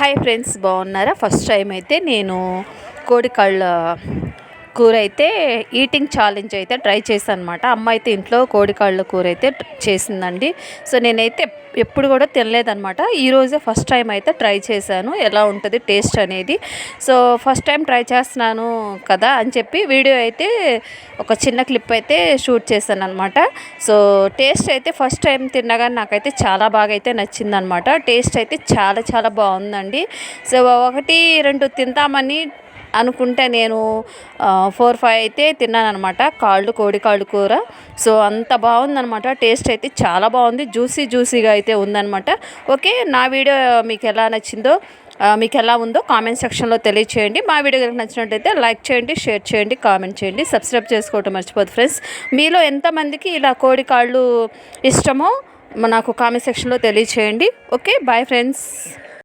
Hi friends బాగున్నారా? First time అయితే నేను కోడి కళ్ళ కూర అయితే ఈటింగ్ ఛాలెంజ్ అయితే ట్రై చేశాను అనమాట అమ్మ అయితే ఇంట్లో కోడి కాళ్ళ కూర అయితే చేసిందండి. సో నేనైతే ఎప్పుడు కూడా తినలేదనమాట. ఈరోజే ఫస్ట్ టైం అయితే ట్రై చేశాను. ఎలా ఉంటుంది టేస్ట్ అనేది. సో ఫస్ట్ టైం ట్రై చేస్తున్నాను కదా అని చెప్పి వీడియో అయితే ఒక చిన్న క్లిప్ అయితే షూట్ చేశాను అనమాట సో టేస్ట్ అయితే ఫస్ట్ టైం తిన్నగానే నాకైతే చాలా బాగా అయితే నచ్చిందనమాట. టేస్ట్ అయితే చాలా చాలా బాగుందండి. సో ఒకటి రెండు తింటామని అనుకుంటే నేను ఫోర్ ఫైవ్ అయితే తిన్నాను అనమాట కాళ్ళు కోడి కాళ్ళు కూర. సో అంత బాగుందనమాట టేస్ట్ అయితే చాలా బాగుంది. జ్యూసీ జ్యూసీగా అయితే ఉందనమాట ఓకే నా వీడియో మీకు ఎలా నచ్చిందో మీకు ఎలా ఉందో కామెంట్ సెక్షన్లో తెలియచేయండి. మా వీడియో కనుక నచ్చినట్టయితే లైక్ చేయండి షేర్ చేయండి కామెంట్ చేయండి సబ్స్క్రైబ్ చేసుకోవటం మర్చిపోదు ఫ్రెండ్స్. మీలో ఎంతమందికి ఇలా కోడి కాళ్ళు ఇష్టమో నాకు కామెంట్ సెక్షన్లో తెలియచేయండి. Okay bye friends.